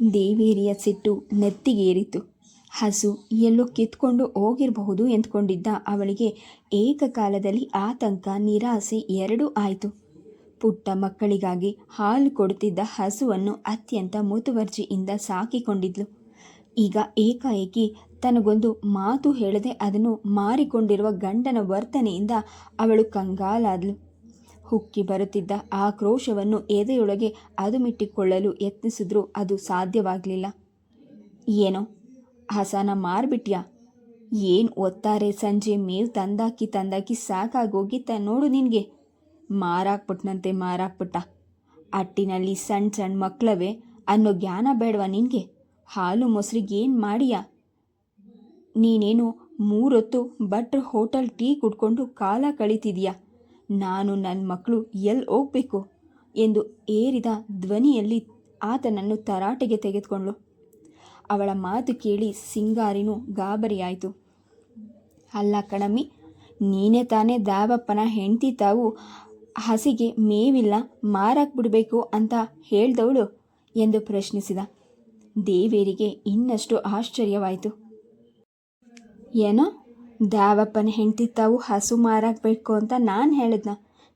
ದೇವೇರಿಯ ಸಿಟ್ಟು ನೆತ್ತಿಗೇರಿತು. ಹಸು ಎಲ್ಲೋ ಕಿತ್ಕೊಂಡು ಹೋಗಿರಬಹುದು ಎಂದುಕೊಂಡಿದ್ದ ಅವಳಿಗೆ ಏಕಕಾಲದಲ್ಲಿ ಆತಂಕ, ನಿರಾಸೆ ಎರಡೂ ಆಯಿತು. ಪುಟ್ಟ ಮಕ್ಕಳಿಗಾಗಿ ಹಾಲು ಕೊಡುತ್ತಿದ್ದ ಹಸುವನ್ನು ಅತ್ಯಂತ ಮುತುವರ್ಜಿಯಿಂದ ಸಾಕಿಕೊಂಡಿದ್ಲು. ಈಗ ಏಕಾಏಕಿ ತನಗೊಂದು ಮಾತು ಹೇಳದೆ ಅದನ್ನು ಮಾರಿಕೊಂಡಿರುವ ಗಂಡನ ವರ್ತನೆಯಿಂದ ಅವಳು ಕಂಗಾಲಾದ್ಲು. ಹುಕ್ಕಿ ಬರುತ್ತಿದ್ದ ಆಕ್ರೋಶವನ್ನು ಎದೆಯೊಳಗೆ ಅದುಮಿಟ್ಟಿಕೊಳ್ಳಲು ಯತ್ನಿಸಿದ್ರೂ ಅದು ಸಾಧ್ಯವಾಗಲಿಲ್ಲ. ಏನೋ, ಹಸನ ಮಾರ್ಬಿಟ್ಯಾ? ಏನು ಒತ್ತಾರೆ ಸಂಜೆ ಮೇವು ತಂದಾಕಿ ತಂದಾಕಿ ಸಾಕಾಗೋಗಿತ್ತ ನೋಡು ನಿನಗೆ. ಮಾರಾಕ್ಬಿಟ್ನಂತೆ ಮಾರಾಕ್ಬಿಟ್ಟ ಅಟ್ಟಿನಲ್ಲಿ ಸಣ್ಣ ಸಣ್ಣ ಮಕ್ಕಳವೆ ಅನ್ನೋ ಜ್ಞಾನ ಬೇಡವಾ ನಿನಗೆ? ಹಾಲು ಮೊಸರಿಗೆ ಏನು ಮಾಡಿಯಾ? ನೀನೇನು ಮೂರೊತ್ತು ಬಟ್ರ್ ಹೋಟೆಲ್ ಟೀ ಕುಡ್ಕೊಂಡು ಕಾಲ ಕಳೀತಿದೀಯಾ? ನಾನು ನನ್ನ ಮಕ್ಕಳು ಎಲ್ಲಿ ಹೋಗ್ಬೇಕು? ಎಂದು ಏರಿದ ಧ್ವನಿಯಲ್ಲಿ ಆತನನ್ನು ತರಾಟೆಗೆ ತೆಗೆದುಕೊಂಡ್ಳು. ಅವಳ ಮಾತು ಕೇಳಿ ಸಿಂಗಾರಿನೂ ಗಾಬರಿಯಾಯಿತು. ಅಲ್ಲ ಕಣಮ್ಮಿ, ನೀನೇ ತಾನೇ ದಾವಪ್ಪನ ಹೆಂಡತಿ, ತಾವು ಹಸಿಗೆ ಮೇವಿಲ್ಲ, ಮಾರಾಕ್ ಬಿಡಬೇಕು ಅಂತ ಹೇಳ್ದವಳು ಎಂದು ಪ್ರಶ್ನಿಸಿದ. ದೇವೇರಿಗೆ ಇನ್ನಷ್ಟು ಆಶ್ಚರ್ಯವಾಯಿತು. ಏನೋ? ದಾವಪ್ಪನ ಹೆಂಡತಿ ತಾವು ಹಸು ಮಾರಾಕಬೇಕು ಅಂತ ನಾನು ಹೇಳಿದ್ನ.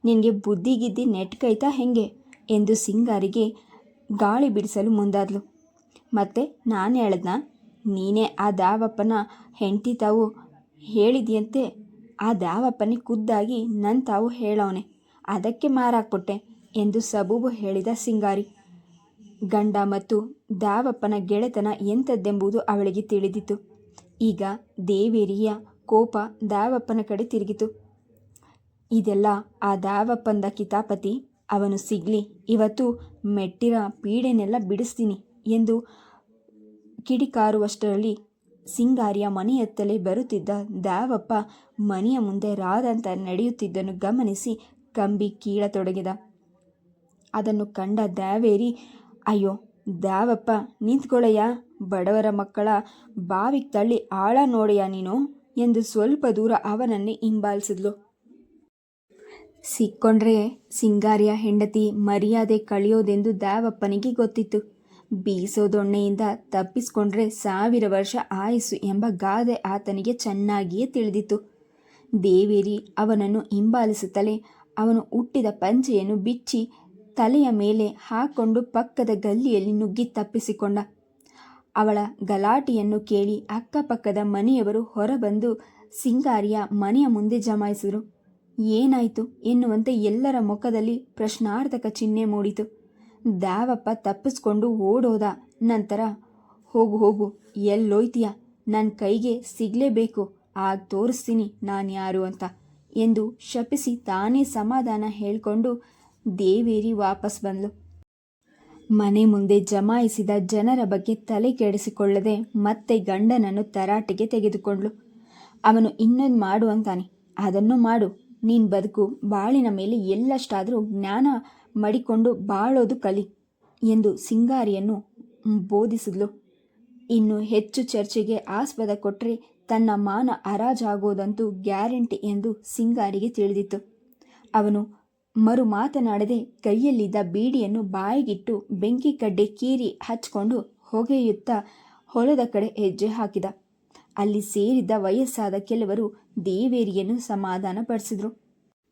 ನಿನಗೆ ಬುದ್ಧಿಗಿದ್ದಿ ನೆಟ್ಕೈತಾ ಹೆಂಗೆ? ಎಂದು ಸಿಂಗಾರಿಗೆ ಗಾಳಿ ಬಿಡಿಸಲು ಮುಂದಾದ್ಲು. ಮತ್ತೆ ನಾನು ಹೇಳಿದ್ನ, ನೀನೇ ಆ ದಾವಪ್ಪನ ಹೆಂಡತಿ ತಾವು ಹೇಳಿದೆಯಂತೆ, ಆ ದಾವಪ್ಪನಿಗೆ ಖುದ್ದಾಗಿ ನನ್ನ ತಾವು ಹೇಳವನೆ, ಅದಕ್ಕೆ ಮಾರಾಕ್ಬಿಟ್ಟೆ ಎಂದು ಸಬೂಬು ಹೇಳಿದ ಸಿಂಗಾರಿ. ಗಂಡ ಮತ್ತು ದಾವಪ್ಪನ ಗೆಳೆತನ ಎಂಥದ್ದೆಂಬುದು ಅವಳಿಗೆ ತಿಳಿದಿತ್ತು. ಈಗ ದೇವೇರಿಯ ಕೋಪ ದಾವಪ್ಪನ ಕಡೆ ತಿರುಗಿತು. ಇದೆಲ್ಲ ಆ ದಾವಪ್ಪಂದ ಕಿತಾಪತಿ, ಅವನು ಸಿಗ್ಲಿ, ಇವತ್ತು ಮೆಟ್ಟಿರ ಪೀಡೆನೆಲ್ಲ ಬಿಡಿಸ್ತೀನಿ ಎಂದು ಕಿಡಿಕಾರುವಷ್ಟರಲ್ಲಿ ಸಿಂಗಾರಿಯ ಮನೆಯತ್ತಲೇ ಬರುತ್ತಿದ್ದ ದಾವಪ್ಪ ಮನೆಯ ಮುಂದೆ ರಾದಂತ ನಡೆಯುತ್ತಿದ್ದನ್ನು ಗಮನಿಸಿ ಕಂಬಿ ಕೀಳತೊಡಗಿದ. ಅದನ್ನು ಕಂಡ ದಾವೇರಿ, ಅಯ್ಯೋ, ದಾವಪ್ಪ ನಿಂತ್ಕೊಳ್ಳಯ್ಯ ಬಡವರ ಮಕ್ಕಳ ಬಾವಿಗೆ ತಳ್ಳಿ ಆಳ ನೋಡೆಯ ನೀನು? ಎಂದು ಸ್ವಲ್ಪ ದೂರ ಅವನನ್ನೇ ಹಿಂಬಾಲಿಸಿದ್ಲು. ಸಿಕ್ಕೊಂಡ್ರೆ ಸಿಂಗಾರಿಯ ಹೆಂಡತಿ ಮರ್ಯಾದೆ ಕಳೆಯೋದೆಂದು ದಾವಪ್ಪನಿಗೆ ಗೊತ್ತಿತ್ತು. ಬೀಸೋದೊಣ್ಣೆಯಿಂದ ತಪ್ಪಿಸ್ಕೊಂಡ್ರೆ ಸಾವಿರ ವರ್ಷ ಆಯಸ್ಸು ಎಂಬ ಗಾದೆ ಆತನಿಗೆ ಚೆನ್ನಾಗಿಯೇ ತಿಳಿದಿತ್ತು. ದೇವೇರಿ ಅವನನ್ನು ಹಿಂಬಾಲಿಸುತ್ತಲೇ ಅವನು ಹುಟ್ಟಿದ ಪಂಚೆಯನ್ನು ಬಿಚ್ಚಿ ತಲೆಯ ಮೇಲೆ ಹಾಕೊಂಡು ಪಕ್ಕದ ಗಲ್ಲಿಯಲ್ಲಿ ನುಗ್ಗಿ ತಪ್ಪಿಸಿಕೊಂಡ. ಅವಳ ಗಲಾಟೆಯನ್ನು ಕೇಳಿ ಅಕ್ಕಪಕ್ಕದ ಮನೆಯವರು ಹೊರಬಂದು ಸಿಂಗಾರಿಯ ಮನೆಯ ಮುಂದೆ ಜಮಾಯಿಸಿದರು. ಏನಾಯಿತು ಎನ್ನುವಂತೆ ಎಲ್ಲರ ಮುಖದಲ್ಲಿ ಪ್ರಶ್ನಾರ್ಥಕ ಚಿಹ್ನೆ ಮೂಡಿತು. ದಾವಪ್ಪ ತಪ್ಪಿಸ್ಕೊಂಡು ಓಡೋದ. ನಂತರ, ಹೋಗು ಹೋಗು, ಎಲ್ಲೋಯ್ತೀಯ? ನನ್ನ ಕೈಗೆ ಸಿಗಲೇಬೇಕು. ಆಗ ತೋರಿಸ್ತೀನಿ ನಾನು ಯಾರು ಅಂತ ಎಂದು ಶಪಿಸಿ ತಾನೇ ಸಮಾಧಾನ ಹೇಳಿಕೊಂಡು ದೇವೇರಿ ವಾಪಸ್ ಬಂದ್ಲು. ಮನೆ ಮುಂದೆ ಜಮಾಯಿಸಿದ ಜನರ ಬಗ್ಗೆ ತಲೆ ಕೆಡಿಸಿಕೊಳ್ಳದೆ ಮತ್ತೆ ಗಂಡನನ್ನು ತರಾಟೆಗೆ ತೆಗೆದುಕೊಂಡ್ಳು. ಅವನು ಇನ್ನೊಂದು ಮಾಡು ಅಂತಾನೆ. ಅದನ್ನು ಮಾಡು. ನೀನು ಬದುಕು, ಬಾಳಿನ ಮೇಲೆ ಎಲ್ಲಷ್ಟಾದರೂ ಜ್ಞಾನ ಮಡಿಕೊಂಡು ಬಾಳೋದು ಕಲಿ ಎಂದು ಸಿಂಗಾರಿಯನ್ನು ಬೋಧಿಸಿದ್ಲು. ಇನ್ನು ಹೆಚ್ಚು ಚರ್ಚೆಗೆ ಆಸ್ಪದ ಕೊಟ್ಟರೆ ತನ್ನ ಮಾನ ಹರಾಜಾಗೋದಂತೂ ಗ್ಯಾರಂಟಿ ಎಂದು ಸಿಂಗಾರಿಗೆ ತಿಳಿದಿತ್ತು. ಅವನು ಮರು ಮಾತನಾಡದೆ ಕೈಯಲ್ಲಿದ್ದ ಬೀಡಿಯನ್ನು ಬಾಯಿಗಿಟ್ಟು ಬೆಂಕಿ ಕಡ್ಡೆ ಕೀರಿ ಹಚ್ಚಿಕೊಂಡು ಹೊಗೆಯುತ್ತಾ ಹೊಲದ ಕಡೆ ಹೆಜ್ಜೆ ಹಾಕಿದ. ಅಲ್ಲಿ ಸೇರಿದ್ದ ವಯಸ್ಸಾದ ಕೆಲವರು ದೇವೇರಿಯನ್ನು ಸಮಾಧಾನಪಡಿಸಿದ್ರು.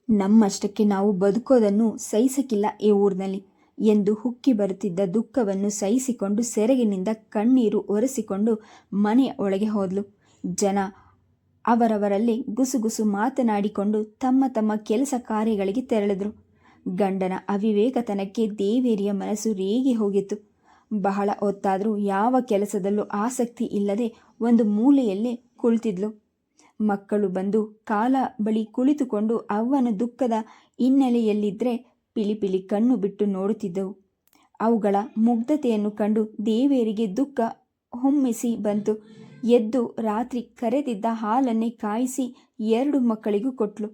ನಮ್ಮಷ್ಟಕ್ಕೆ ನಾವು ಬದುಕೋದನ್ನು ಸಹಿಸಕ್ಕಿಲ್ಲ ಈ ಊರಿನಲ್ಲಿ ಎಂದು ಹುಕ್ಕಿ ಬರುತ್ತಿದ್ದ ದುಃಖವನ್ನು ಸಹಿಸಿಕೊಂಡು ಸೆರಗಿನಿಂದ ಕಣ್ಣೀರು ಒರೆಸಿಕೊಂಡು ಮನೆಯ ಒಳಗೆ ಹೋದ್ಲು. ಜನ ಅವರವರಲ್ಲಿ ಗುಸುಗುಸು ಮಾತನಾಡಿಕೊಂಡು ತಮ್ಮ ತಮ್ಮ ಕೆಲಸ ಕಾರ್ಯಗಳಿಗೆ ತೆರಳಿದರು. ಗಂಡನ ಅವಿವೇಕತನಕ್ಕೆ ದೇವೇರಿಯ ಮನಸ್ಸು ರೇಗಿ ಹೋಗಿತ್ತು. ಬಹಳ ಹೊತ್ತಾದರೂ ಯಾವ ಕೆಲಸದಲ್ಲೂ ಆಸಕ್ತಿ ಇಲ್ಲದೆ ಒಂದು ಮೂಲೆಯಲ್ಲೇ ಕುಳಿತಿದ್ಲು. ಮಕ್ಕಳು ಬಂದು ಕಾಲ ಬಳಿ ಕುಳಿತುಕೊಂಡು ಅವನ ದುಃಖದ ಹಿನ್ನೆಲೆಯಲ್ಲಿದ್ದರೆ ಪಿಲಿಪಿಲಿ ಕಣ್ಣು ಬಿಟ್ಟು ನೋಡುತ್ತಿದ್ದವು. ಅವುಗಳ ಮುಗ್ಧತೆಯನ್ನು ಕಂಡು ದೇವೇರಿಗೆ ದುಃಖ ಹೊಮ್ಮಿಸಿ ಬಂತು. ಎದ್ದು ರಾತ್ರಿ ಕರೆದಿದ್ದ ಹಾಲನ್ನೇ ಕಾಯಿಸಿ ಎರಡು ಮಕ್ಕಳಿಗೂ ಕೊಟ್ಲು.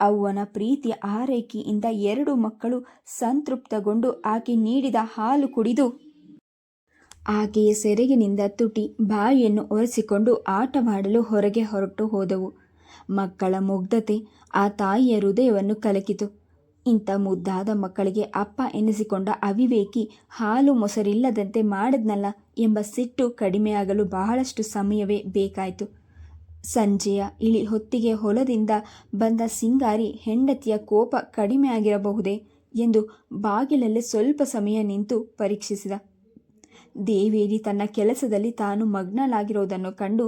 ಅವ್ವನ ಪ್ರೀತಿಯ ಆರೈಕೆಯಿಂದ ಎರಡು ಮಕ್ಕಳು ಸಂತೃಪ್ತಗೊಂಡು ಆಕೆ ನೀಡಿದ ಹಾಲು ಕುಡಿದು ಆಕೆಯ ಸೆರಗಿನಿಂದ ತುಟಿ ಬಾಯಿಯನ್ನು ಒರೆಸಿಕೊಂಡು ಆಟವಾಡಲು ಹೊರಗೆ ಹೊರಟು ಹೋದವು. ಮಕ್ಕಳ ಮುಗ್ಧತೆ ಆ ತಾಯಿಯ ಹೃದಯವನ್ನು ಕಲಕಿತು. ಇಂಥ ಮುದ್ದಾದ ಮಕ್ಕಳಿಗೆ ಅಪ್ಪ ಎನಿಸಿಕೊಂಡ ಅವಿವೇಕಿ ಹಾಲು ಮೊಸರಿಲ್ಲದಂತೆ ಮಾಡಿದ್ನಲ್ಲ. ಎಂಬ ಸಿಟ್ಟು ಕಡಿಮೆಯಾಗಲು ಬಹಳಷ್ಟು ಸಮಯವೇ ಬೇಕಾಯಿತು. ಸಂಜೆಯ ಇಳಿ ಹೊತ್ತಿಗೆ ಹೊಲದಿಂದ ಬಂದ ಸಿಂಗಾರಿ ಹೆಂಡತಿಯ ಕೋಪ ಕಡಿಮೆಯಾಗಿರಬಹುದೇ ಎಂದು ಬಾಗಿಲಲ್ಲೇ ಸ್ವಲ್ಪ ಸಮಯ ನಿಂತು ಪರೀಕ್ಷಿಸಿದ. ದೇವೇರಿ ತನ್ನ ಕೆಲಸದಲ್ಲಿ ತಾನು ಮಗ್ನಲಾಗಿರುವುದನ್ನು ಕಂಡು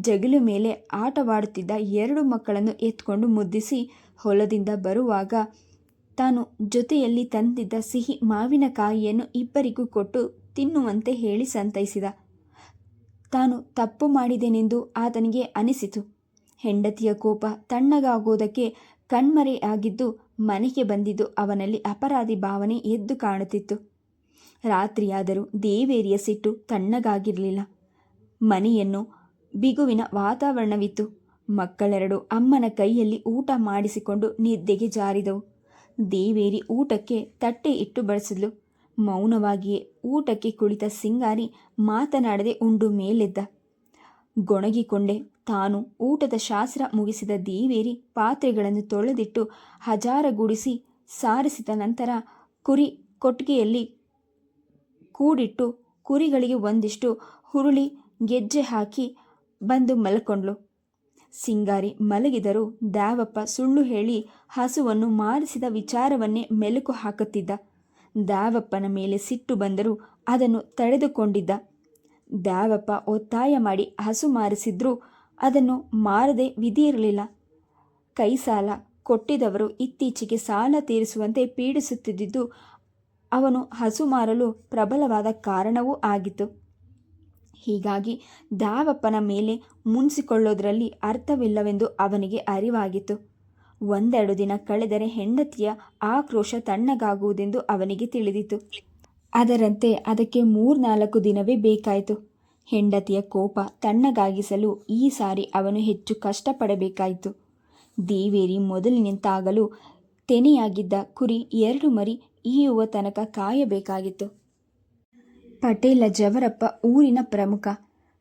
ಜಗಲು ಮೇಲೆ ಆಟವಾಡುತ್ತಿದ್ದ ಎರಡು ಮಕ್ಕಳನ್ನು ಎತ್ಕೊಂಡು ಮುದ್ದಿಸಿ ಹೊಲದಿಂದ ಬರುವಾಗ ತಾನು ಜೊತೆಯಲ್ಲಿ ತಂದಿದ್ದ ಸಿಹಿ ಮಾವಿನಕಾಯಿಯನ್ನು ಇಬ್ಬರಿಗೂ ಕೊಟ್ಟು ತಿನ್ನುವಂತೆ ಹೇಳಿ ಸಂತೈಸಿದ. ತಾನು ತಪ್ಪು ಮಾಡಿದೆನೆಂದು ಆತನಿಗೆ ಅನಿಸಿತು. ಹೆಂಡತಿಯ ಕೋಪ ತಣ್ಣಗಾಗೋದಕ್ಕೆ ಕಣ್ಮರೆಯಾಗಿದ್ದು ಮನೆಗೆ ಬಂದಿದ್ದು ಅವನಲ್ಲಿ ಅಪರಾಧಿ ಭಾವನೆ ಎದ್ದು ಕಾಣುತ್ತಿತ್ತು. ರಾತ್ರಿಯಾದರೂ ದೇವೇರಿಯ ಸಿಟ್ಟು ತಣ್ಣಗಾಗಿರಲಿಲ್ಲ. ಮನೆಯನ್ನು ಬಿಗುವಿನ ವಾತಾವರಣವಿತ್ತು. ಮಕ್ಕಳೆರಡು ಅಮ್ಮನ ಕೈಯಲ್ಲಿ ಊಟ ಮಾಡಿಸಿಕೊಂಡು ನಿದ್ದೆಗೆ ಜಾರಿದವು. ದೇವೇರಿ ಊಟಕ್ಕೆ ತಟ್ಟೆ ಇಟ್ಟು ಬಡಿಸಿದ್ಲು ಮೌನವಾಗಿಯೇ ಊಟಕ್ಕೆ ಕುಳಿತ ಸಿಂಗಾರಿ ಮಾತನಾಡದೆ ಉಂಡು ಮೇಲೆದ್ದ. ಗೊಣಗಿಕೊಂಡೆ ತಾನು ಊಟದ ಶಾಸ್ತ್ರ ಮುಗಿಸಿದ ದೇವೇರಿ ಪಾತ್ರೆಗಳನ್ನು ತೊಳೆದಿಟ್ಟು ಹಜಾರಗೂಡಿಸಿ ಸಾರಿಸಿದ ನಂತರ ಕುರಿ ಕೊಟ್ಟಿಗೆಯಲ್ಲಿ ಕೂಡಿಟ್ಟು ಕುರಿಗಳಿಗೆ ಒಂದಿಷ್ಟು ಹುರುಳಿ ಗೆಜ್ಜೆ ಹಾಕಿ ಬಂದು ಮಲ್ಕೊಂಡ್ಳು. ಸಿಂಗಾರಿ ಮಲಗಿದರೂ ದಾವಪ್ಪ ಸುಳ್ಳು ಹೇಳಿ ಹಸುವನ್ನು ಮಾರಿಸಿದ ವಿಚಾರವನ್ನೇ ಮೆಲುಕು ಹಾಕುತ್ತಿದ್ದ. ದ್ಯಾವಪ್ಪನ ಮೇಲೆ ಸಿಟ್ಟು ಬಂದರೂ ಅದನ್ನು ತಡೆದುಕೊಂಡಿದ್ದ. ದಾವಪ್ಪ ಒತ್ತಾಯ ಮಾಡಿ ಹಸು ಮಾರಿಸಿದ್ರೂ ಅದನ್ನು ಮಾರದೆ ವಿಧಿಯಿರಲಿಲ್ಲ. ಕೈ ಸಾಲ ಕೊಟ್ಟಿದವರು ಇತ್ತೀಚೆಗೆ ಸಾಲ ತೀರಿಸುವಂತೆ ಪೀಡಿಸುತ್ತಿದ್ದುದು ಅವನು ಹಸು ಮಾರಲು ಪ್ರಬಲವಾದ ಕಾರಣವೂ ಆಗಿತ್ತು. ಹೀಗಾಗಿ ದಾವಪ್ಪನ ಮೇಲೆ ಮುನ್ಸಿಕೊಳ್ಳೋದ್ರಲ್ಲಿ ಅರ್ಥವಿಲ್ಲವೆಂದು ಅವನಿಗೆ ಅರಿವಾಗಿತ್ತು. ಒಂದೆರಡು ದಿನ ಕಳೆದರೆ ಹೆಂಡತಿಯ ಆಕ್ರೋಶ ತಣ್ಣಗಾಗುವುದೆಂದು ಅವನಿಗೆ ತಿಳಿದಿತ್ತು ಅದರಂತೆ ಅದಕ್ಕೆ ಮೂರ್ನಾಲ್ಕು ದಿನವೇ ಬೇಕಾಯಿತು. ಹೆಂಡತಿಯ ಕೋಪ ತಣ್ಣಗಾಗಿಸಲು ಈ ಸಾರಿ ಅವನು ಹೆಚ್ಚು ಕಷ್ಟಪಡಬೇಕಾಯಿತು. ದೇವೇರಿ ಮೊದಲಿನಿಂತಾಗಲೂ ತೆನೆಯಾಗಿದ್ದ ಕುರಿ ಎರಡು ಮರಿ ಈಯುವ ತನಕ ಕಾಯಬೇಕಾಗಿತ್ತು. ಪಟೇಲ ಜವರಪ್ಪ ಊರಿನ ಪ್ರಮುಖ.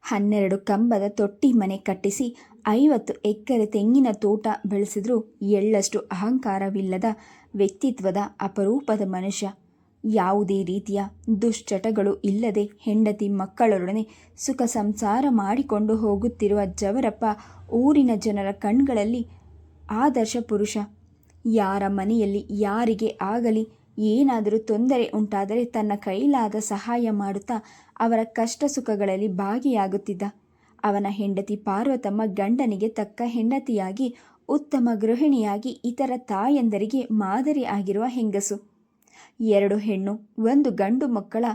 ಹನ್ನೆರಡು ಕಂಬದ ತೊಟ್ಟಿ ಮನೆ ಕಟ್ಟಿಸಿ ಐವತ್ತು ಎಕರೆ ತೆಂಗಿನ ತೋಟ ಬೆಳೆಸಿದ್ರೂ ಎಳ್ಳಷ್ಟು ಅಹಂಕಾರವಿಲ್ಲದ ವ್ಯಕ್ತಿತ್ವದ ಅಪರೂಪದ ಮನುಷ್ಯ. ಯಾವುದೇ ರೀತಿಯ ದುಶ್ಚಟಗಳು ಇಲ್ಲದೆ ಹೆಂಡತಿ ಮಕ್ಕಳೊಡನೆ ಸುಖ ಸಂಸಾರ ಮಾಡಿಕೊಂಡು ಹೋಗುತ್ತಿರುವ ಜವರಪ್ಪ ಊರಿನ ಜನರ ಕಣ್ಗಳಲ್ಲಿ ಆದರ್ಶ ಪುರುಷ. ಯಾರ ಮನೆಯಲ್ಲಿ ಯಾರಿಗೆ ಆಗಲಿ ಏನಾದರೂ ತೊಂದರೆ ಉಂಟಾದರೆ ತನ್ನ ಕೈಲಾದ ಸಹಾಯ ಮಾಡುತ್ತಾ ಅವರ ಕಷ್ಟ ಸುಖಗಳಲ್ಲಿ ಭಾಗಿಯಾಗುತ್ತಿದ್ದ. ಅವನ ಹೆಂಡತಿ ಪಾರ್ವತಮ್ಮ ಗಂಡನಿಗೆ ತಕ್ಕ ಹೆಂಡತಿಯಾಗಿ, ಉತ್ತಮ ಗೃಹಿಣಿಯಾಗಿ ಇತರ ತಾಯಂದರಿಗೆ ಮಾದರಿ ಆಗಿರುವ ಹೆಂಗಸು. ಎರಡು ಹೆಣ್ಣು, ಒಂದು ಗಂಡು ಮಕ್ಕಳ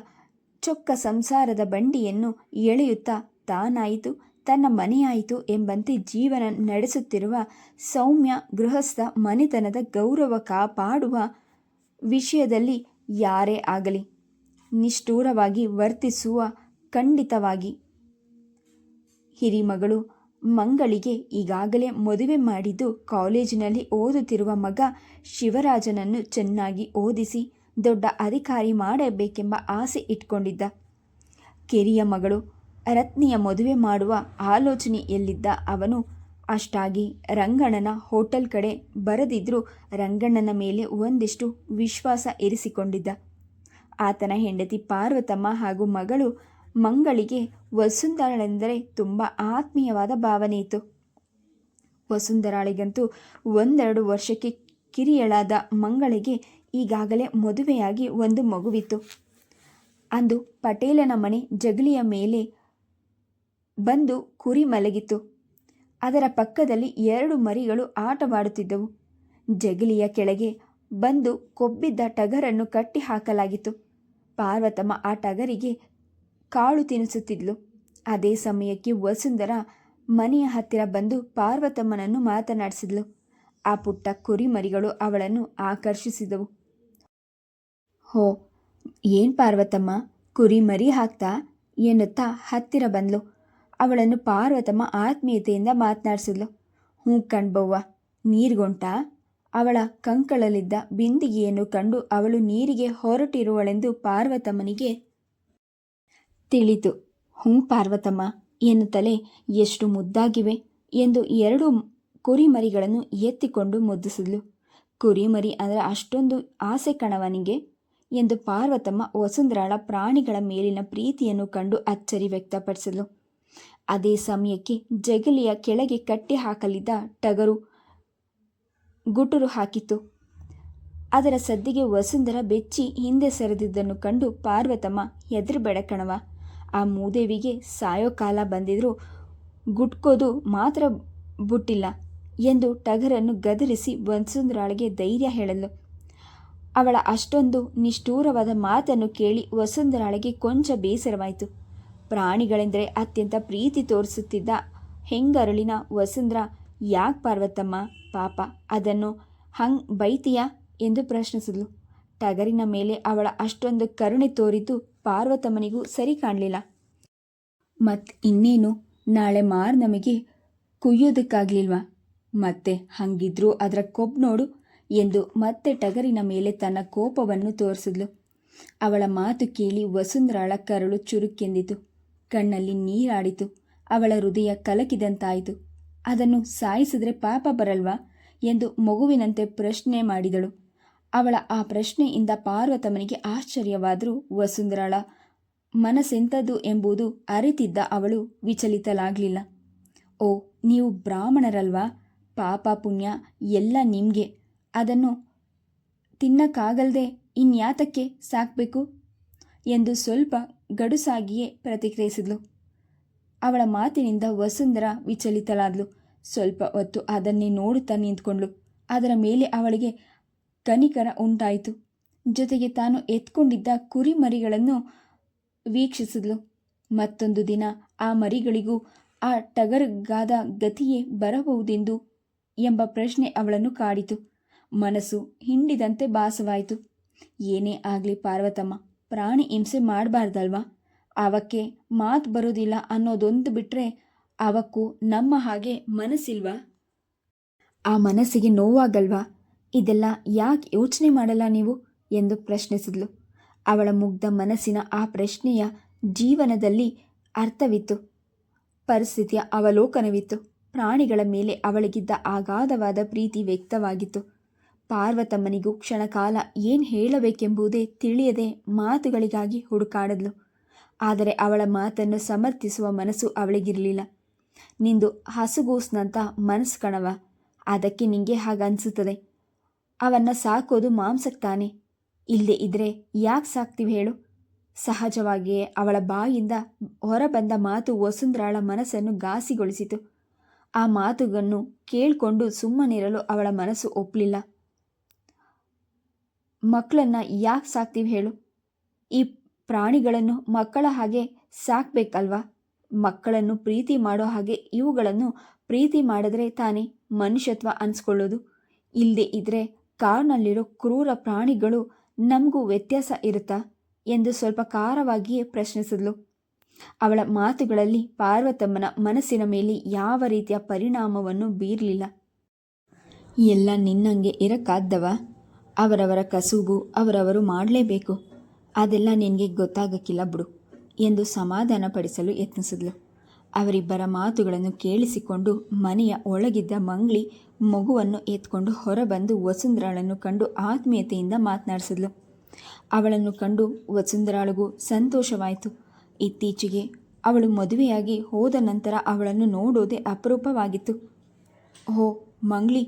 ಚೊಕ್ಕ ಸಂಸಾರದ ಬಂಡಿಯನ್ನು ಎಳೆಯುತ್ತಾ ತಾನಾಯಿತು, ತನ್ನ ಮನೆಯಾಯಿತು ಎಂಬಂತೆ ಜೀವನ ನಡೆಸುತ್ತಿರುವ ಸೌಮ್ಯ ಗೃಹಸ್ಥ ಮನೆತನದ ಗೌರವ ಕಾಪಾಡುವ ವಿಷಯದಲ್ಲಿ ಯಾರೇ ಆಗಲಿ, ನಿಷ್ಠೂರವಾಗಿ ವರ್ತಿಸುವ ಖಂಡಿತವಾಗಿ ಹಿರಿಮಗಳು ಮಂಗಳಿಗೆ ಈಗಾಗಲೇ ಮದುವೆ ಮಾಡಿದ್ದು ಕಾಲೇಜಿನಲ್ಲಿ ಓದುತ್ತಿರುವ ಮಗ ಶಿವರಾಜನನ್ನು ಚೆನ್ನಾಗಿ ಓದಿಸಿ ದೊಡ್ಡ ಅಧಿಕಾರಿ ಮಾಡಬೇಕೆಂಬ ಆಸೆ ಇಟ್ಕೊಂಡಿದ್ದ. ಕಿರಿಯ ಮಗಳು ರತ್ನಿಯ ಮದುವೆ ಮಾಡುವ ಆಲೋಚನೆಯಲ್ಲಿದ್ದ ಅವನು? ಅಷ್ಟಾಗಿ ರಂಗಣ್ಣನ ಹೋಟೆಲ್ ಕಡೆ ಬರದಿದ್ರೂ ರಂಗಣ್ಣನ ಮೇಲೆ ಒಂದಿಷ್ಟು ವಿಶ್ವಾಸ ಇರಿಸಿಕೊಂಡಿದ್ದ. ಆತನ ಹೆಂಡತಿ ಪಾರ್ವತಮ್ಮ ಹಾಗೂ ಮಗಳು ಮಂಗಳಿಗೆ ವಸುಂಧರಾಳೆಂದರೆ ತುಂಬ ಆತ್ಮೀಯವಾದ ಭಾವನೆ ಇತ್ತು. ವಸುಂಧರಾಳಿಗಂತೂ ಒಂದೆರಡು ವರ್ಷಕ್ಕೆ ಕಿರಿಯಳಾದ ಮಂಗಳಿಗೆ ಈಗಾಗಲೇ ಮದುವೆಯಾಗಿ ಒಂದು ಮಗುವಿತ್ತು. ಅಂದು ಪಟೇಲನ ಮನೆ ಜಗಲಿಯ ಮೇಲೆ ಬಂದು ಕುರಿ ಮಲಗಿತ್ತು. ಅದರ ಪಕ್ಕದಲ್ಲಿ ಎರಡು ಮರಿಗಳು ಆಟವಾಡುತ್ತಿದ್ದವು. ಜಗಲಿಯ ಕೆಳಗೆ ಬಂದು ಕೊಬ್ಬಿದ್ದ ಟಗರನ್ನು ಕಟ್ಟಿ ಹಾಕಲಾಗಿತ್ತು ಪಾರ್ವತಮ್ಮ ಆ ಟಗರಿಗೆ ಕಾಳು ತಿನ್ನಿಸುತ್ತಿದ್ಲು. ಅದೇ ಸಮಯಕ್ಕೆ ವಸುಂಧರ ಮನೆಯ ಹತ್ತಿರ ಬಂದು ಪಾರ್ವತಮ್ಮನನ್ನು ಮಾತನಾಡಿಸಿದ್ಲು. ಆ ಪುಟ್ಟ ಕುರಿಮರಿಗಳು ಅವಳನ್ನು ಆಕರ್ಷಿಸಿದವು. ಹೋ, ಏನ್ ಪಾರ್ವತಮ್ಮ, ಕುರಿಮರಿ ಹಾಕ್ತಾ ಎನ್ನುತ್ತಾ ಹತ್ತಿರ ಬಂದ್ಲು. ಅವಳನ್ನು ಪಾರ್ವತಮ್ಮ ಆತ್ಮೀಯತೆಯಿಂದ ಮಾತನಾಡಿಸಿದ್ಲು. ಹ್ಞೂ ಕಣ್ಬವ್ವ, ನೀರ್ಗೊಂಟ? ಅವಳ ಕಂಕಳಲಿದ್ದ ಬಿಂದಿಗೆಯನ್ನು ಕಂಡು ಅವಳು ನೀರಿಗೆ ಹೊರಟಿರುವಳೆಂದು ಪಾರ್ವತಮ್ಮನಿಗೆ ತಿಳಿತು ಹ್ಞೂ ಪಾರ್ವತಮ್ಮ, ಎನ್ನುತ್ತಲೇ ಎಷ್ಟು ಮುದ್ದಾಗಿವೆ ಎಂದು ಎರಡು ಕುರಿಮರಿಗಳನ್ನು ಎತ್ತಿಕೊಂಡು ಮುದ್ದಿಸಿದ್ಲು. ಕುರಿಮರಿ ಅಂದರೆ ಅಷ್ಟೊಂದು ಆಸೆ ಕಣವನಿಗೆ ಎಂದು ಪಾರ್ವತಮ್ಮ ವಸುಂಧರಾಳ ಪ್ರಾಣಿಗಳ ಮೇಲಿನ ಪ್ರೀತಿಯನ್ನು ಕಂಡು ಅಚ್ಚರಿ ವ್ಯಕ್ತಪಡಿಸಿದ್ಲು. ಅದೇ ಸಮಯಕ್ಕೆ ಜಗಲಿಯ ಕೆಳಗೆ ಕಟ್ಟಿ ಹಾಕಲಿದ್ದ ಟಗರು ಗುಟುರು ಹಾಕಿತು ಅದರ ಸದ್ದಿಗೆ ವಸುಂಧರ ಬೆಚ್ಚಿ ಹಿಂದೆ ಸರಿದಿದ್ದನ್ನು ಕಂಡು ಪಾರ್ವತಮ್ಮ ಹೆದರಬೇಡ ಕಣವ. ಆ ಮೂದೇವಿಗೆ ಸಾಯೋ ಕಾಲ ಬಂದಿದ್ರೂ ಗುಟ್ಕೋದು ಮಾತ್ರ ಬುಟ್ಟಿಲ್ಲ ಎಂದು ಟಗರನ್ನು ಗದರಿಸಿ ವಸುಂಧರಾಳಿಗೆ ಧೈರ್ಯ ಹೇಳಲು. ಅವಳ ಅಷ್ಟೊಂದು ನಿಷ್ಠೂರವಾದ ಮಾತನ್ನು ಕೇಳಿ ವಸುಂಧರಾಳಿಗೆ ಕೊಂಚ ಬೇಸರವಾಯಿತು. ಪ್ರಾಣಿಗಳೆಂದರೆ ಅತ್ಯಂತ ಪ್ರೀತಿ ತೋರಿಸುತ್ತಿದ್ದ ಹೆಂಗರಳಿನ ವಸುಂಧ್ರ, ಯಾಕೆ ಪಾರ್ವತಮ್ಮ, ಪಾಪ, ಅದನ್ನು ಹಂಗ್ ಬೈತೀಯಾ? ಎಂದು ಪ್ರಶ್ನಿಸಿದ್ಲು. ಟಗರಿನ ಮೇಲೆ ಅವಳ ಅಷ್ಟೊಂದು ಕರುಣೆ ತೋರಿದ್ದು ಪಾರ್ವತಮ್ಮನಿಗೂ ಸರಿ ಕಾಣಲಿಲ್ಲ. ಮತ್ ಇನ್ನೇನು, ನಾಳೆ ಮಾರ್ ನಮಗೆ ಕುಯ್ಯೋದಕ್ಕಾಗ್ಲಿಲ್ವಾ? ಮತ್ತೆ ಹಂಗಿದ್ರೂ ಅದರ ಕೊಬ್ ನೋಡು ಎಂದು ಮತ್ತೆ ಟಗರಿನ ಮೇಲೆ ತನ್ನ ಕೋಪವನ್ನು ತೋರಿಸಿದ್ಲು. ಅವಳ ಮಾತು ಕೇಳಿ ವಸುಂಧರಾಳ ಕರಳು ಚುರುಕೆಂದಿತು. ಕಣ್ಣಲ್ಲಿ ನೀರಾಡಿತು. ಅವಳ ಹೃದಯ ಕಲಕಿದಂತಾಯಿತು. ಅದನ್ನು ಸಾಯಿಸಿದ್ರೆ ಪಾಪ ಬರಲ್ವಾ? ಎಂದು ಮಗುವಿನಂತೆ ಪ್ರಶ್ನೆ ಮಾಡಿದಳು. ಅವಳ ಆ ಪ್ರಶ್ನೆಯಿಂದ ಪಾರ್ವತಮ್ಮನಿಗೆ ಆಶ್ಚರ್ಯವಾದರೂ ವಸುಂಧರಾಳ, ಮನಸ್ಸೆಂಥದ್ದು ಎಂಬುದು ಅರಿತಿದ್ದ ಅವಳು ವಿಚಲಿತಲಾಗಲಿಲ್ಲ ಓ, ನೀವು ಬ್ರಾಹ್ಮಣರಲ್ವಾ? ಪಾಪ ಪುಣ್ಯ ಎಲ್ಲ ನಿಮಗೆ. ಅದನ್ನು ತಿನ್ನಕ್ಕಾಗಲ್ದೆ ಇನ್ಯಾತಕ್ಕೆ ಸಾಕಬೇಕು? ಎಂದು ಸ್ವಲ್ಪ ಗಡುಸಾಗಿಯೇ ಪ್ರತಿಕ್ರಿಯಿಸಿದ್ಲು. ಅವಳ ಮಾತಿನಿಂದ ವಸುಂಧರ ವಿಚಲಿತಲಾದ್ಲು ಸ್ವಲ್ಪ ಹೊತ್ತು ಅದನ್ನೇ ನೋಡುತ್ತಾ ನಿಂತ್ಕೊಂಡ್ಳು. ಅದರ ಮೇಲೆ ಅವಳಿಗೆ ಕನಿಕರ ಉಂಟಾಯಿತು. ಜೊತೆಗೆ ತಾನು ಎತ್ಕೊಂಡಿದ್ದ ಕುರಿಮರಿಗಳನ್ನು ವೀಕ್ಷಿಸಿದ್ಲು. ಮತ್ತೊಂದು ದಿನ ಆ ಮರಿಗಳಿಗೂ ಆ ಟಗರ್ಗಾದ ಗತಿಯೇ ಬರಬಹುದೆಂದು ಎಂಬ ಪ್ರಶ್ನೆ ಅವಳನ್ನು ಕಾಡಿತು. ಮನಸ್ಸು ಹಿಂಡಿದಂತೆ ಭಾಸವಾಯಿತು. ಏನೇ ಆಗಲಿ ಪಾರ್ವತಮ್ಮ, ಪ್ರಾಣಿ ಹಿಂಸೆ ಮಾಡಬಾರ್ದಲ್ವಾ? ಅವಕ್ಕೆ ಮಾತು ಬರೋದಿಲ್ಲ ಅನ್ನೋದೊಂದು ಬಿಟ್ಟರೆ ಅವಕ್ಕೂ ನಮ್ಮ ಹಾಗೆ ಮನಸ್ಸಿಲ್ವಾ? ಆ ಮನಸ್ಸಿಗೆ ನೋವಾಗಲ್ವಾ? ಇದೆಲ್ಲ ಯಾಕೆ ಯೋಚನೆ ಮಾಡಲ್ಲ ನೀವು? ಎಂದು ಪ್ರಶ್ನಿಸಿದ್ಲು. ಅವಳ ಮುಗ್ಧ ಮನಸ್ಸಿನ ಆ ಪ್ರಶ್ನೆಯ ಜೀವನದಲ್ಲಿ ಅರ್ಥವಿತ್ತು. ಪರಿಸ್ಥಿತಿಯ ಅವಲೋಕನವಿತ್ತು. ಪ್ರಾಣಿಗಳ ಮೇಲೆ ಅವಳಿಗಿದ್ದ ಅಗಾಧವಾದ ಪ್ರೀತಿ ವ್ಯಕ್ತವಾಗಿತ್ತು. ಪಾರ್ವತಮ್ಮನಿಗೂ ಕ್ಷಣಕಾಲ ಏನು ಹೇಳಬೇಕೆಂಬುದೇ ತಿಳಿಯದೆ ಮಾತುಗಳಿಗಾಗಿ ಹುಡುಕಾಡದ್ಲು. ಆದರೆ ಅವಳ ಮಾತನ್ನು ಸಮರ್ಥಿಸುವ ಮನಸ್ಸು ಅವಳಿಗಿರಲಿಲ್ಲ. ನಿಂದು ಹಸುಗೂಸ್ನಂಥ ಮನಸ್ಸು ಕಣವ ಅದಕ್ಕೆ ನಿಂಗೆ ಹಾಗನ್ಸುತ್ತದೆ. ಅವನ್ನ ಸಾಕೋದು ಮಾಂಸಕ್ಕೆ ತಾನೆ. ಇಲ್ಲದೆ ಇದ್ರೆ ಯಾಕೆ ಸಾಕ್ತೀವಿ ಹೇಳು? ಸಹಜವಾಗಿಯೇ ಅವಳ ಬಾಯಿಂದ ಹೊರಬಂದ ಮಾತು ವಸುಂಧರಾಳ ಮನಸ್ಸನ್ನು ಘಾಸಿಗೊಳಿಸಿತು. ಆ ಮಾತುಗಳನ್ನು ಕೇಳಿಕೊಂಡು ಸುಮ್ಮನಿರಲು ಅವಳ ಮನಸ್ಸು ಒಪ್ಪಲಿಲ್ಲ ಮಕ್ಕಳನ್ನ ಯಾಕೆ ಸಾಕ್ತೀವಿ ಹೇಳು? ಈ ಪ್ರಾಣಿಗಳನ್ನು ಮಕ್ಕಳ ಹಾಗೆ ಸಾಕ್ಬೇಕಲ್ವಾ? ಮಕ್ಕಳನ್ನು ಪ್ರೀತಿ ಮಾಡೋ ಹಾಗೆ ಇವುಗಳನ್ನು ಪ್ರೀತಿ ಮಾಡಿದ್ರೆ ತಾನೇ ಮನುಷ್ಯತ್ವ ಅನ್ಸ್ಕೊಳ್ಳೋದು. ಇಲ್ಲದೆ ಇದ್ರೆ ಕಾರ್ನಲ್ಲಿರೋ ಕ್ರೂರ ಪ್ರಾಣಿಗಳು ನಮಗೂ ವ್ಯತ್ಯಾಸ ಇರುತ್ತಾ? ಎಂದು ಸ್ವಲ್ಪ ಖಾರವಾಗಿಯೇ ಪ್ರಶ್ನಿಸಿದ್ಲು. ಅವಳ ಮಾತುಗಳಲ್ಲಿ ಪಾರ್ವತಮ್ಮನ ಮನಸ್ಸಿನ ಮೇಲೆ ಯಾವ ರೀತಿಯ ಪರಿಣಾಮವನ್ನು ಬೀರಲಿಲ್ಲ. ಎಲ್ಲ ನಿನ್ನಂಗೆ ಇರಕ್ಕಾದ್ದವ? ಅವರವರ ಕಸುಬು ಅವರವರು ಮಾಡಲೇಬೇಕು. ಅದೆಲ್ಲ ನಿನಗೆ ಗೊತ್ತಾಗಕ್ಕಿಲ್ಲ ಬಿಡು ಎಂದು ಸಮಾಧಾನಪಡಿಸಲು ಯತ್ನಿಸಿದ್ಲು. ಅವರಿಬ್ಬರ ಮಾತುಗಳನ್ನು ಕೇಳಿಸಿಕೊಂಡು ಮನೆಯ ಒಳಗಿದ್ದ ಮಂಗ್ಳಿ ಮಗುವನ್ನು ಎತ್ಕೊಂಡು ಹೊರಬಂದು ವಸುಂಧರಾಳನ್ನು ಕಂಡು ಆತ್ಮೀಯತೆಯಿಂದ ಮಾತನಾಡಿಸಿದ್ಲು. ಅವಳನ್ನು ಕಂಡು ವಸುಂಧರಾಳಿಗೂ ಸಂತೋಷವಾಯಿತು. ಇತ್ತೀಚೆಗೆ ಅವಳು ಮದುವೆಯಾಗಿ ಹೋದ ನಂತರ ಅವಳನ್ನು ನೋಡೋದೇ ಅಪರೂಪವಾಗಿತ್ತು. ಓ ಮಂಗ್ಳಿ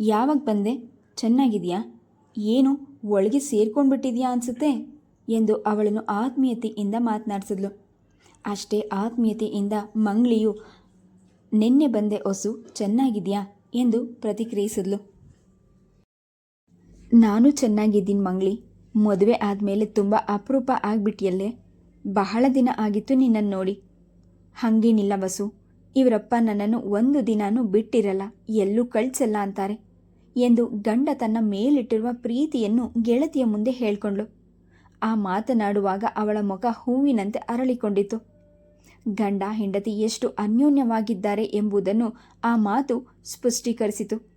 ಯಾವಾಗ ಬಂದೆ? ಚೆನ್ನಾಗಿದೆಯಾ? ಏನು, ಒಳಗೆ ಸೇರ್ಕೊಂಡ್ಬಿಟ್ಟಿದ್ಯಾ ಅನಿಸುತ್ತೆ? ಎಂದು ಅವಳನ್ನು ಆತ್ಮೀಯತೆಯಿಂದ ಮಾತನಾಡಿಸಿದ್ಲು. ಅಷ್ಟೇ ಆತ್ಮೀಯತೆಯಿಂದ ಮಂಗ್ಳಿಯು ನಿನ್ನೆ ಬಂದೆ ಒಸು ಚೆನ್ನಾಗಿದೆಯಾ? ಎಂದು ಪ್ರತಿಕ್ರಿಯಿಸಿದ್ಲು. ನಾನು ಚೆನ್ನಾಗಿದ್ದೀನಿ ಮಂಗ್ಳಿ ಮದುವೆ ಆದಮೇಲೆ ತುಂಬ ಅಪರೂಪ ಆಗ್ಬಿಟ್ಟಿಯಲ್ಲೇ ಬಹಳ ದಿನ ಆಗಿತ್ತು ನಿನ್ನನ್ನು ನೋಡಿ. ಹಾಗೇನಿಲ್ಲ ಬಸು ಇವರಪ್ಪ ನನ್ನನ್ನು ಒಂದು ದಿನಾನೂ ಬಿಟ್ಟಿರಲ್ಲ. ಎಲ್ಲೂ ಕಳ್ಸಲ್ಲ ಅಂತಾರೆ ಎಂದು ಗಂಡ ತನ್ನ ಮೇಲಿಟ್ಟಿರುವ ಪ್ರೀತಿಯನ್ನು ಗೆಳತಿಯ ಮುಂದೆ ಹೇಳ್ಕೊಂಡ್ಳು. ಆ ಮಾತನಾಡುವಾಗ ಅವಳ ಮುಖ ಹೂವಿನಂತೆ ಅರಳಿಕೊಂಡಿತು ಗಂಡ ಹೆಂಡತಿ ಎಷ್ಟು ಅನ್ಯೋನ್ಯವಾಗಿದ್ದಾರೆ ಎಂಬುದನ್ನು ಆ ಮಾತು ಸ್ಪಷ್ಟೀಕರಿಸಿತು.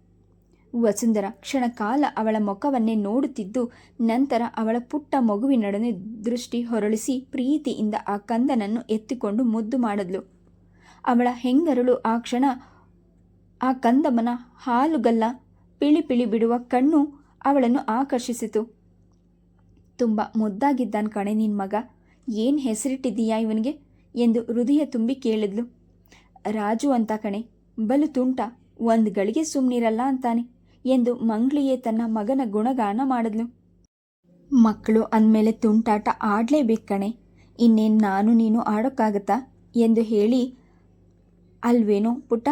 ವಸುಂಧರ ಕ್ಷಣಕಾಲ ಅವಳ ಮುಖವನ್ನೇ ನೋಡುತ್ತಿದ್ದು, ನಂತರ ಅವಳ ಪುಟ್ಟ ಮಗುವಿನೊಡನೆ ದೃಷ್ಟಿ ಹೊರಳಿಸಿ ಪ್ರೀತಿಯಿಂದ ಆ ಕಂದನನ್ನು ಎತ್ತಿಕೊಂಡು ಮುದ್ದು ಮಾಡಿದ್ಲು. ಅವಳ ಹೆಂಗರಳು ಆ ಕ್ಷಣ ಆ ಕಂದಮ್ಮನ ಹಾಲುಗಲ್ಲ ಪಿಳಿ ಪಿಳಿ ಬಿಡುವ ಕಣ್ಣು ಅವಳನ್ನು ಆಕರ್ಷಿಸಿತು. ತುಂಬ ಮುದ್ದಾಗಿದ್ದಾನ ಕಣೆ ನಿನ್ನ ಮಗ. ಏನು ಹೆಸರಿಟ್ಟಿದ್ದೀಯಾ ಇವನಿಗೆ? ಎಂದು ಹೃದಯ ತುಂಬಿ ಕೇಳಿದ್ಲು. ರಾಜು ಅಂತ ಕಣೆ, ಬಲು ತುಂಟ, ಒಂದು ಗಳಿಗೆ ಸುಮ್ಮನಿರಲ್ಲ ಅಂತಾನೆ ಎಂದು ಮಂಗ್ಳಿಯೇ ತನ್ನ ಮಗನ ಗುಣಗಾನ ಮಾಡಿದ್ಲು. ಮಕ್ಕಳು ಅಂದಮೇಲೆ ತುಂಟಾಟ ಆಡಲೇಬೇಕು ಕಣೆ, ಇನ್ನೇನು ನಾನು ನೀನು ಆಡೋಕ್ಕಾಗತ್ತಾ ಎಂದು ಹೇಳಿ, ಅಲ್ವೇನೋ ಪುಟ್ಟ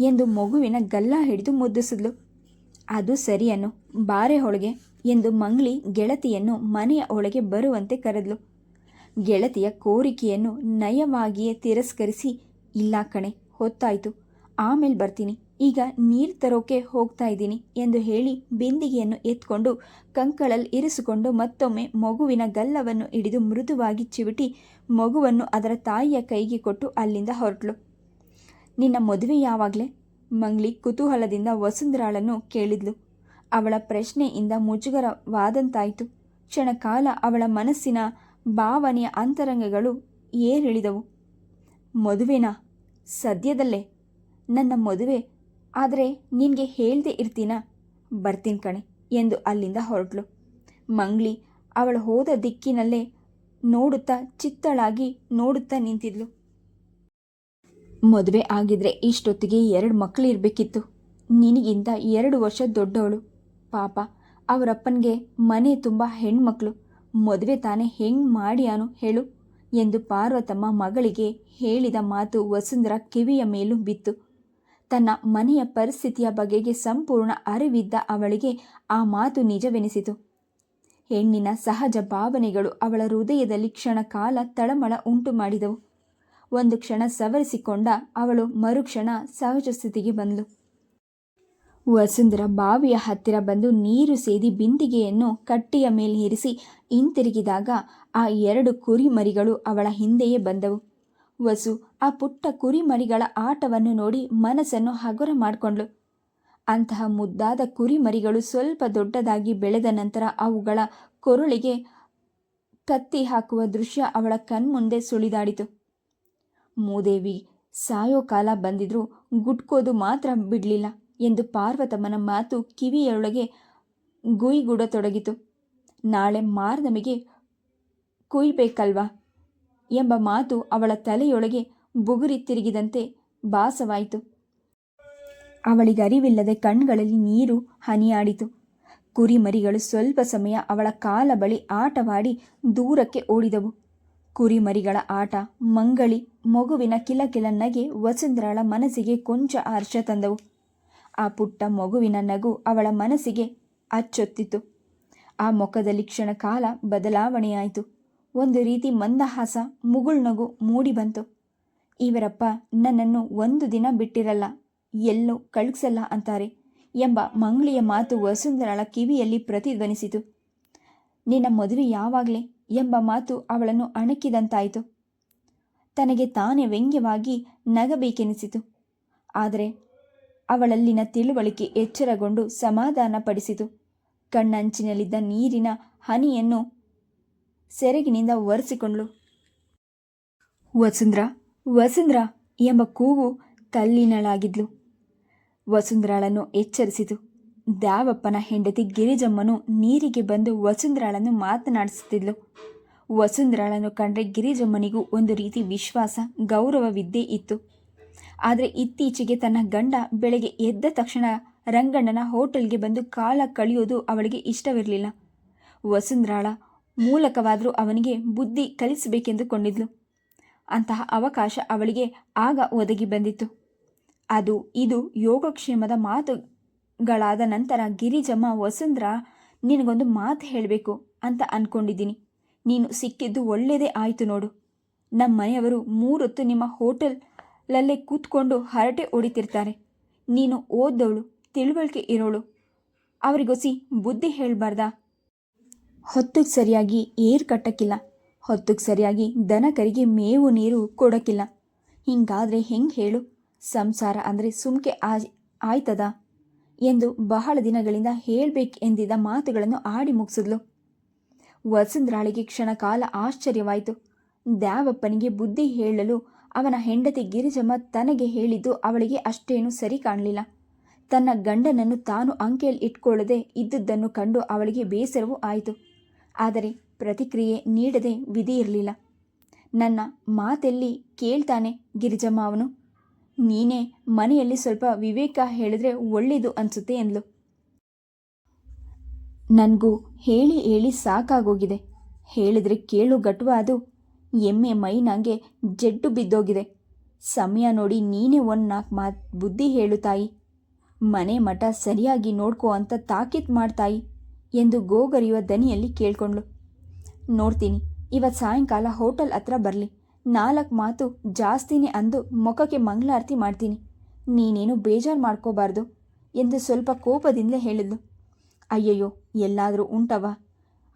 ಎಂದು ಮಗುವಿನ ಗಲ್ಲ ಹಿಡಿದು ಮುದ್ದಿಸಿದ್ಲು. ಅದು ಸರಿಯನ್ನು ಬಾರೆ ಒಳಗೆ ಎಂದು ಮಂಗ್ಳಿ ಗೆಳತಿಯನ್ನು ಮನೆಯ ಒಳಗೆ ಬರುವಂತೆ ಕರೆದ್ಲು. ಗೆಳತಿಯ ಕೋರಿಕೆಯನ್ನು ನಯವಾಗಿಯೇ ತಿರಸ್ಕರಿಸಿ, ಇಲ್ಲ ಕಣೆ, ಹೊತ್ತಾಯಿತು. ಆಮೇಲೆ ಬರ್ತೀನಿ. ಈಗ ನೀರು ತರೋಕೆ ಹೋಗ್ತಾ ಇದ್ದೀನಿ ಎಂದು ಹೇಳಿ ಬಿಂದಿಗೆಯನ್ನು ಎತ್ಕೊಂಡು ಕಂಕಳಲ್ಲಿ ಇರಿಸಿಕೊಂಡು ಮತ್ತೊಮ್ಮೆ ಮಗುವಿನ ಗಲ್ಲವನ್ನು ಹಿಡಿದು ಮೃದುವಾಗಿ ಚಿವಿಟಿ ಮಗುವನ್ನು ಅದರ ತಾಯಿಯ ಕೈಗೆ ಕೊಟ್ಟು ಅಲ್ಲಿಂದ ಹೊರಟ್ಲು. ನಿನ್ನ ಮದುವೆ ಯಾವಾಗಲೇ? ಮಂಗ್ಲಿ ಕುತೂಹಲದಿಂದ ವಸುಂಧರಾಳನ್ನು ಕೇಳಿದ್ಲು. ಅವಳ ಪ್ರಶ್ನೆಯಿಂದ ಮುಜುಗರವಾದಂತಾಯಿತು. ಕ್ಷಣಕಾಲ ಅವಳ ಮನಸ್ಸಿನ ಭಾವನೆಯ ಅಂತರಂಗಗಳು ಏರಿಳಿದವು. ಮದುವೆನಾ? ಸದ್ಯದಲ್ಲೇ. ನನ್ನ ಮದುವೆ. ಆದರೆ ನಿನಗೆ ಹೇಳ್ದೆ ಇರ್ತೀನಾ? ಬರ್ತೀನಿ ಕಣೆ ಎಂದು ಅಲ್ಲಿಂದ ಹೊರಟ್ಲು. ಮಂಗ್ಲಿ ಅವಳು ಹೋದ ದಿಕ್ಕಿನಲ್ಲೇ ನೋಡುತ್ತಾ ಚಿತ್ತಳಾಗಿ ನೋಡುತ್ತಾ ನಿಂತಿದ್ಲು. ಮದುವೆ ಆಗಿದ್ರೆ ಇಷ್ಟೊತ್ತಿಗೆ ಎರಡು ಮಕ್ಕಳು ಇರಬೇಕಿತ್ತು. ನಿನಗಿಂತ ಎರಡು ವರ್ಷ ದೊಡ್ಡವಳು. ಪಾಪ, ಅವರಪ್ಪನಿಗೆ ಮನೆ ತುಂಬ ಹೆಣ್ಮಕ್ಳು. ಮದುವೆ ತಾನೇ ಹೆಂಗ್ ಮಾಡ್ಯಾನು ಹೇಳು ಎಂದು ಪಾರ್ವತಮ್ಮ ಮಗಳಿಗೆ ಹೇಳಿದ ಮಾತು ವಸುಂಧರ ಕಿವಿಯ ಮೇಲೂ ಬಿತ್ತು. ತನ್ನ ಮನೆಯ ಪರಿಸ್ಥಿತಿಯ ಬಗೆಗೆ ಸಂಪೂರ್ಣ ಅರಿವಿದ್ದ ಅವಳಿಗೆ ಆ ಮಾತು ನಿಜವೆನಿಸಿತು. ಹೆಣ್ಣಿನ ಸಹಜ ಭಾವನೆಗಳು ಅವಳ ಹೃದಯದಲ್ಲಿ ಕ್ಷಣಕಾಲ ತಳಮಳ ಉಂಟು ಮಾಡಿದವು. ಒಂದು ಕ್ಷಣ ಸವರಿಸಿಕೊಂಡ ಅವಳು ಮರುಕ್ಷಣ ಸಹಜ ಸ್ಥಿತಿಗೆ ಬಂದಳು ವಸುಂಧರ ಬಾವಿಯ ಹತ್ತಿರ ಬಂದು ನೀರು ಸೇದಿ ಬಿಂದಿಗೆಯನ್ನು ಕಟ್ಟಿಯ ಮೇಲೆ ಇರಿಸಿ ಹಿಂತಿರುಗಿದಾಗ ಆ ಎರಡು ಕುರಿಮರಿಗಳು ಅವಳ ಹಿಂದೆಯೇ ಬಂದವು. ವಸು ಆ ಪುಟ್ಟ ಕುರಿಮರಿಗಳ ಆಟವನ್ನು ನೋಡಿ ಮನಸ್ಸನ್ನು ಹಗುರ ಮಾಡಿಕೊಂಡ್ಳು. ಅಂತಹ ಮುದ್ದಾದ ಕುರಿಮರಿಗಳು ಸ್ವಲ್ಪ ದೊಡ್ಡದಾಗಿ ಬೆಳೆದ ನಂತರ ಅವುಗಳ ಕೊರಳಿಗೆ ಕತ್ತಿ ಹಾಕುವ ದೃಶ್ಯ ಅವಳ ಕಣ್ಮುಂದೆ ಸುಳಿದಾಡಿತು. ಮೂದೇವಿ, ಸಾಯೋ ಕಾಲ ಬಂದಿದ್ರೂ ಗುಟ್ಕೋದು ಮಾತ್ರ ಬಿಡಲಿಲ್ಲ. ಎಂದು ಪಾರ್ವತಮ್ಮನ ಮಾತು ಕಿವಿಯೊಳಗೆ ಗುಯ್ಗುಡತೊಡಗಿತು. ನಾಳೆ ಮಾರ್ನಮಿಗೆ ಕುಯ್ಬೇಕಲ್ವಾ ಎಂಬ ಮಾತು ಅವಳ ತಲೆಯೊಳಗೆ ಬುಗುರಿ ತಿರುಗಿದಂತೆ ಭಾಸವಾಯಿತು. ಅವಳಿಗರಿವಿಲ್ಲದೆ ಕಣ್ಗಳಲ್ಲಿ ನೀರು ಹನಿಯಾಡಿತು. ಕುರಿಮರಿಗಳು ಸ್ವಲ್ಪ ಸಮಯ ಅವಳ ಕಾಲ ಬಳಿ ಆಟವಾಡಿ ದೂರಕ್ಕೆ ಓಡಿದವು. ಕುರಿಮರಿಗಳ ಆಟ, ಮಂಗಳಿ, ಮಗುವಿನ ಕಿಲಕಿಲ ನಗೆ ವಸುಂಧರಾಳ ಮನಸ್ಸಿಗೆ ಕೊಂಚ ಹರ್ಷ ತಂದವು. ಆ ಪುಟ್ಟ ಮಗುವಿನ ನಗು ಅವಳ ಮನಸ್ಸಿಗೆ ಅಚ್ಚೊತ್ತಿತು. ಆ ಮುಖದಲ್ಲಿ ಕ್ಷಣಕಾಲ ಬದಲಾವಣೆಯಾಯಿತು. ಒಂದು ರೀತಿ ಮಂದಹಾಸ ಮುಗುಳ್ನಗು ಮೂಡಿ ಬಂತು. ಇವರಪ್ಪ, ನನ್ನನ್ನು ಒಂದು ದಿನ ಬಿಟ್ಟಿರಲ್ಲ, ಎಲ್ಲೂ ಕಳುಹಿಸಲ್ಲ ಅಂತಾರೆ ಎಂಬ ಮಂಗಳಿಯ ಮಾತು ವಸುಂಧರಾಳ ಕಿವಿಯಲ್ಲಿ ಪ್ರತಿಧ್ವನಿಸಿತು. ನಿನ್ನ ಮದುವೆ ಯಾವಾಗಲೇ? ಎಂಬ ಮಾತು ಅವಳನ್ನು ಅಣಕಿದಂತಾಯಿತು. ತನಗೆ ತಾನೇ ವ್ಯಂಗ್ಯವಾಗಿ ನಗಬೇಕೆನಿಸಿತು. ಆದರೆ ಅವಳಲ್ಲಿನ ತಿಳುವಳಿಕೆ ಎಚ್ಚರಗೊಂಡು ಸಮಾಧಾನ ಪಡಿಸಿತು ಕಣ್ಣಂಚಿನಲ್ಲಿದ್ದ ನೀರಿನ ಹನಿಯನ್ನು ಸೆರಗಿನಿಂದ ಒರೆಸಿಕೊಂಡಳು. ವಸುಂಧ್ರ ವಸುಂಧ್ರ ಎಂಬ ಕೂಗು ತಲ್ಲಿನಳಾಗಿದ್ಲು. ವಸುಂಧ್ರಾಳನ್ನು ಎಚ್ಚರಿಸಿತು. ದ್ಯಾವಪ್ಪನ ಹೆಂಡತಿ ಗಿರಿಜಮ್ಮನು ನೀರಿಗೆ ಬಂದು ವಸುಂಧ್ರಾಳನ್ನು ಮಾತನಾಡಿಸುತ್ತಿದ್ಲು. ವಸುಂಧ್ರಾಳನ್ನು ಕಂಡ್ರೆ ಗಿರಿಜಮ್ಮನಿಗೂ ಒಂದು ರೀತಿ ವಿಶ್ವಾಸ, ಗೌರವವಿದ್ದೇ ಇತ್ತು. ಆದರೆ ಇತ್ತೀಚೆಗೆ ತನ್ನ ಗಂಡ ಬೆಳಗ್ಗೆ ಎದ್ದ ತಕ್ಷಣ ರಂಗಣ್ಣನ ಹೋಟೆಲ್ಗೆ ಬಂದು ಕಾಲ ಕಳೆಯೋದು ಅವಳಿಗೆ ಇಷ್ಟವಿರಲಿಲ್ಲ. ವಸುಂಧ್ರಾಳ ಮೂಲಕವಾದರೂ ಅವನಿಗೆ ಬುದ್ಧಿ ಕಲಿಸಬೇಕೆಂದುಕೊಂಡಿದ್ಲು. ಅಂತಹ ಅವಕಾಶ ಅವಳಿಗೆ ಆಗ ಒದಗಿ ಬಂದಿತ್ತು. ಅದು ಇದು ಯೋಗಕ್ಷೇಮದ ಮಾತುಗಳಾದ ನಂತರ, ಗಿರಿಜಮ್ಮ, ವಸುಂಧ್ರ, ನಿನಗೊಂದು ಮಾತು ಹೇಳಬೇಕು ಅಂತ ಅಂದ್ಕೊಂಡಿದ್ದೀನಿ ನೀನು ಸಿಕ್ಕಿದ್ದು ಒಳ್ಳೆಯದೇ ಆಯಿತು ನೋಡು. ನಮ್ಮ ಮನೆಯವರು ಮೂರೊತ್ತು ನಿಮ್ಮ ಹೋಟೆಲಲ್ಲೇ ಕೂತ್ಕೊಂಡು ಹರಟೆ ಹೊಡಿತಿರ್ತಾರೆ ನೀನು ಓದ್ದವಳು, ತಿಳುವಳಿಕೆ ಇರೋಳು. ಅವರಿಗೊಸಿ ಬುದ್ಧಿ ಹೇಳಬಾರ್ದಾ? ಹೊತ್ತಿಗೆ ಸರಿಯಾಗಿ ಏರ್ ಕಟ್ಟಕ್ಕಿಲ್ಲ ಹೊತ್ತಿಗೆ ಸರಿಯಾಗಿ ದನ ಕರಿಗೆ ಮೇವು ನೀರು ಕೊಡೋಕ್ಕಿಲ್ಲ ಹಿಂಗಾದರೆ ಹೆಂಗೆ ಹೇಳು? ಸಂಸಾರ ಅಂದರೆ ಸುಮ್ಕೆ ಆಯ್ ಆಯ್ತದ? ಎಂದು ಬಹಳ ದಿನಗಳಿಂದ ಹೇಳಬೇಕೆಂದಿದ್ದ ಮಾತುಗಳನ್ನು ಆಡಿ ಮುಗಿಸಿದ್ಲು. ವಸುಂಧರಾಳಿಗೆ ಕ್ಷಣಕಾಲ ಆಶ್ಚರ್ಯವಾಯಿತು. ದ್ಯಾವಪ್ಪನಿಗೆ ಬುದ್ಧಿ ಹೇಳಲು ಅವನ ಹೆಂಡತಿ ಗಿರಿಜಮ್ಮ ತನಗೆ ಹೇಳಿದ್ದು ಅವಳಿಗೆ ಅಷ್ಟೇನೂ ಸರಿ ಕಾಣಲಿಲ್ಲ. ತನ್ನ ಗಂಡನನ್ನು ತಾನು ಅಂಕೆಯಲ್ಲಿ ಇಟ್ಕೊಳ್ಳದೆ ಇದ್ದುದನ್ನು ಕಂಡು ಅವಳಿಗೆ ಬೇಸರವೂ ಆಯಿತು. ಆದರೆ ಪ್ರತಿಕ್ರಿಯೆ ನೀಡದೆ ವಿಧಿ ಇರಲಿಲ್ಲ. ನನ್ನ ಮಾತೆಲ್ಲಿ ಕೇಳ್ತಾನೆ ಗಿರಿಜಮ್ಮ ಅವನು. ನೀನೇ ಮನೆಯಲ್ಲಿ ಸ್ವಲ್ಪ ವಿವೇಕ ಹೇಳಿದ್ರೆ ಒಳ್ಳೆಯದು ಅನ್ಸುತ್ತೆ ಎಂದ್ಲು ನನಗೂ ಹೇಳಿ ಹೇಳಿ ಸಾಕಾಗೋಗಿದೆ. ಹೇಳಿದ್ರೆ ಕೇಳು ಗಟ್ಟುವ ಅದು ಎಮ್ಮೆ ಮೈ ನನಗೆ ಜಡ್ಡು ಬಿದ್ದೋಗಿದೆ. ಸಮಯ ನೋಡಿ ನೀನೇ ಒಂದು ನಾಲ್ಕು ಮಾತು ಬುದ್ಧಿ ಹೇಳು ತಾಯಿ. ಮನೆ ಮಠ ಸರಿಯಾಗಿ ನೋಡ್ಕೋ ಅಂತ ತಾಕೀತ್ ಮಾಡ್ತಾಯಿ ಎಂದು ಗೋಗರಿಯುವ ದನಿಯಲ್ಲಿ ಕೇಳ್ಕೊಂಡ್ಳು. ನೋಡ್ತೀನಿ ಇವತ್ತು ಸಾಯಂಕಾಲ ಹೋಟೆಲ್ ಹತ್ರ ಬರಲಿ. ನಾಲ್ಕು ಮಾತು ಜಾಸ್ತಿನೇ ಅಂದು ಮುಖಕ್ಕೆ ಮಂಗಳಾರತಿ ಮಾಡ್ತೀನಿ. ನೀನೇನು ಬೇಜಾರು ಮಾಡ್ಕೋಬಾರ್ದು ಎಂದು ಸ್ವಲ್ಪ ಕೋಪದಿಂದಲೇ ಹೇಳಿದ್ಲು. ಅಯ್ಯಯ್ಯೋ, ಎಲ್ಲಾದರೂ ಉಂಟವ?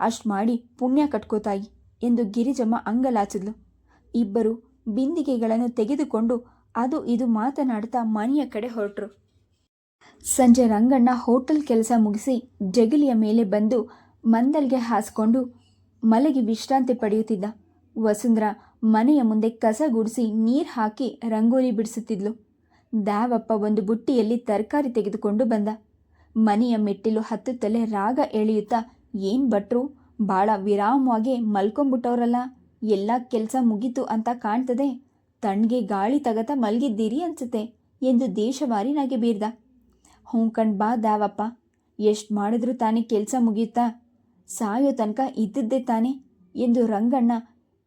ಅಷ್ಟು ಮಾಡಿ ಪುಣ್ಯ ಕಟ್ಕೋತಾಯಿ ಎಂದು ಗಿರಿಜಮ್ಮ ಅಂಗಲಾಚಿದ್ಲು. ಇಬ್ಬರು ಬಿಂದಿಗೆಗಳನ್ನು ತೆಗೆದುಕೊಂಡು ಅದು ಇದು ಮಾತನಾಡ್ತಾ ಮನೆಯ ಕಡೆ ಹೊರಟರು. ಸಂಜೆ ರಂಗಣ್ಣ ಹೋಟೆಲ್ ಕೆಲಸ ಮುಗಿಸಿ ಜಗಲಿಯ ಮೇಲೆ ಬಂದು ಮಂದಲ್ಗೆ ಹಾಸ್ಕೊಂಡು ಮಲಗಿ ವಿಶ್ರಾಂತಿ ಪಡೆಯುತ್ತಿದ್ದ. ವಸುಂಧ್ರ ಮನೆಯ ಮುಂದೆ ಕಸ ಗುಡಿಸಿ ನೀರು ಹಾಕಿ ರಂಗೋಲಿ ಬಿಡಿಸುತ್ತಿದ್ಲು. ದಾವಪ್ಪ ಒಂದು ಬುಟ್ಟಿಯಲ್ಲಿ ತರಕಾರಿ ತೆಗೆದುಕೊಂಡು ಬಂದ. ಮನೆಯ ಮೆಟ್ಟಿಲು ಹತ್ತುತ್ತಲೇ ರಾಗ ಎಳೆಯುತ್ತಾ, ಏನ್ ಭಟ್ರು ಭಾಳ ವಿರಾಮವಾಗಿ ಮಲ್ಕೊಂಬಿಟ್ಟವ್ರಲ್ಲ, ಎಲ್ಲ ಕೆಲಸ ಮುಗೀತು ಅಂತ ಕಾಣ್ತದೆ. ತಣ್ಣಗೆ ಗಾಳಿ ತಗತ ಮಲಗಿದ್ದೀರಿ ಅನ್ಸುತ್ತೆ ಎಂದು ದೇಶವಾರಿ ನಗೆ ಬೀರ್ದ. ಹ್ಞೂ ಕಣ್ ಬಾ ದಾವಪ್ಪ, ಎಷ್ಟು ಮಾಡಿದ್ರು ತಾನೇ ಕೆಲಸ ಮುಗಿಯುತ್ತಾ ಸಾಯೋ ತನಕ ಇದ್ದದ್ದೇ ತಾನೇ ಎಂದು ರಂಗಣ್ಣ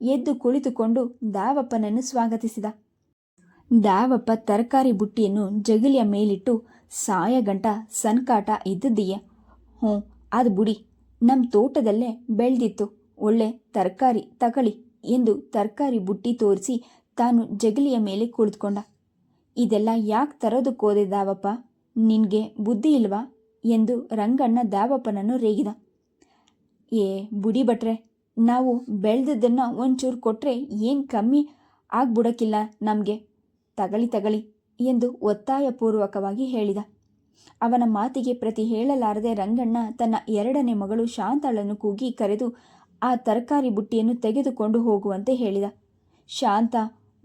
ಎದ್ದು ಕುಳಿತುಕೊಂಡು ದಾವಪ್ಪನನ್ನು ಸ್ವಾಗತಿಸಿದ. ದಾವಪ್ಪ ತರಕಾರಿ ಬುಟ್ಟಿಯನ್ನು ಜಗಲಿಯ ಮೇಲಿಟ್ಟು ಸಾಯ ಗಂಟ ಸನ್ಕಾಟ ಇದ್ದದ್ದೀಯ. ಹ್ಞೂ, ಅದು ಬುಡಿ. ನಮ್ಮ ತೋಟದಲ್ಲೇ ಬೆಳೆದಿತ್ತು. ಒಳ್ಳೆ ತರಕಾರಿ ತಗಳಿ ಎಂದು ತರಕಾರಿ ಬುಟ್ಟಿ ತೋರಿಸಿ ತಾನು ಜಗಲಿಯ ಮೇಲೆ ಕುಳಿತುಕೊಂಡ. ಇದೆಲ್ಲ ಯಾಕೆ ತರೋದಕ್ಕೋದೆ ದಾವಪ್ಪ? ನಿನಗೆ ಬುದ್ಧಿ ಇಲ್ವಾ? ಎಂದು ರಂಗಣ್ಣ ದಾವಪ್ಪನನ್ನು ರೇಗಿದ. ಏ ಬುಡಿ ಭಟ್ರೆ, ನಾವು ಬೆಳೆದದ್ದನ್ನು ಒಂಚೂರು ಕೊಟ್ಟರೆ ಏನು ಕಮ್ಮಿ ಆಗ್ಬಿಡೋಕ್ಕಿಲ್ಲ ನಮಗೆ. ತಗಳಿ ತಗಳಿ ಎಂದು ಒತ್ತಾಯಪೂರ್ವಕವಾಗಿ ಹೇಳಿದ. ಅವನ ಮಾತಿಗೆ ಪ್ರತಿ ಹೇಳಲಾರದೆ ರಂಗಣ್ಣ ತನ್ನ ಎರಡನೇ ಮಗಳು ಶಾಂತಾಳನ್ನು ಕೂಗಿ ಕರೆದು, ಆ ತರಕಾರಿ ಬುಟ್ಟಿಯನ್ನು ತೆಗೆದುಕೊಂಡು ಹೋಗುವಂತೆ ಹೇಳಿದ. ಶಾಂತ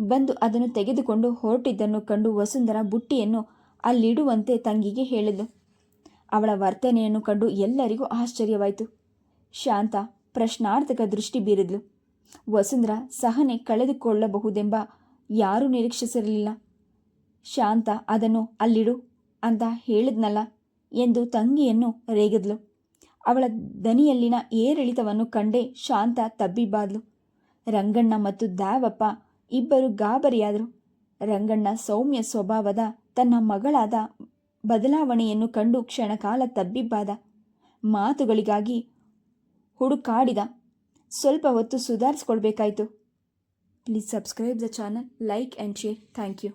ಬಂದು ಅದನ್ನು ತೆಗೆದುಕೊಂಡು ಹೊರಟಿದ್ದನ್ನು ಕಂಡು ವಸುಂಧರ ಬುಟ್ಟಿಯನ್ನು ಅಲ್ಲಿಡುವಂತೆ ತಂಗಿಗೆ ಹೇಳಿದ್ಲು. ಅವಳ ವರ್ತನೆಯನ್ನು ಕಂಡು ಎಲ್ಲರಿಗೂ ಆಶ್ಚರ್ಯವಾಯಿತು. ಶಾಂತ ಪ್ರಶ್ನಾರ್ಥಕ ದೃಷ್ಟಿ ಬೀರಿದ್ಲು. ವಸುಂಧರ ಸಹನೆ ಕಳೆದುಕೊಳ್ಳಬಹುದೆಂಬ ಯಾರೂ ನಿರೀಕ್ಷಿಸಿರಲಿಲ್ಲ. ಶಾಂತ, ಅದನ್ನು ಅಲ್ಲಿಡು. ಅಂತ ಹೇಳಿದ್ನಲ್ಲ ಎಂದು ತಂಗಿಯನ್ನು ರೇಗಿದ್ಲು. ಅವಳ ದನಿಯಲ್ಲಿನ ಏರಿಳಿತವನ್ನು ಕಂಡೇ ಶಾಂತ ತಬ್ಬಿಬಾದ್ಲು ರಂಗಣ್ಣ ಮತ್ತು ದಾವಪ್ಪ ಇಬ್ಬರು ಗಾಬರಿಯಾದರು. ರಂಗಣ್ಣ ಸೌಮ್ಯ ಸ್ವಭಾವದ ತನ್ನ ಮಗಳಾದ ಬದಲಾವಣೆಯನ್ನು ಕಂಡು ಕ್ಷಣಕಾಲ ತಬ್ಬಿಬ್ಬಾದ ಮಾತುಗಳಿಗಾಗಿ ಹುಡುಕಾಡಿದ. ಸ್ವಲ್ಪ ಹೊತ್ತು ಸುಧಾರಿಸ್ಕೊಳ್ಬೇಕಾಯಿತು please subscribe the channel like and share thank you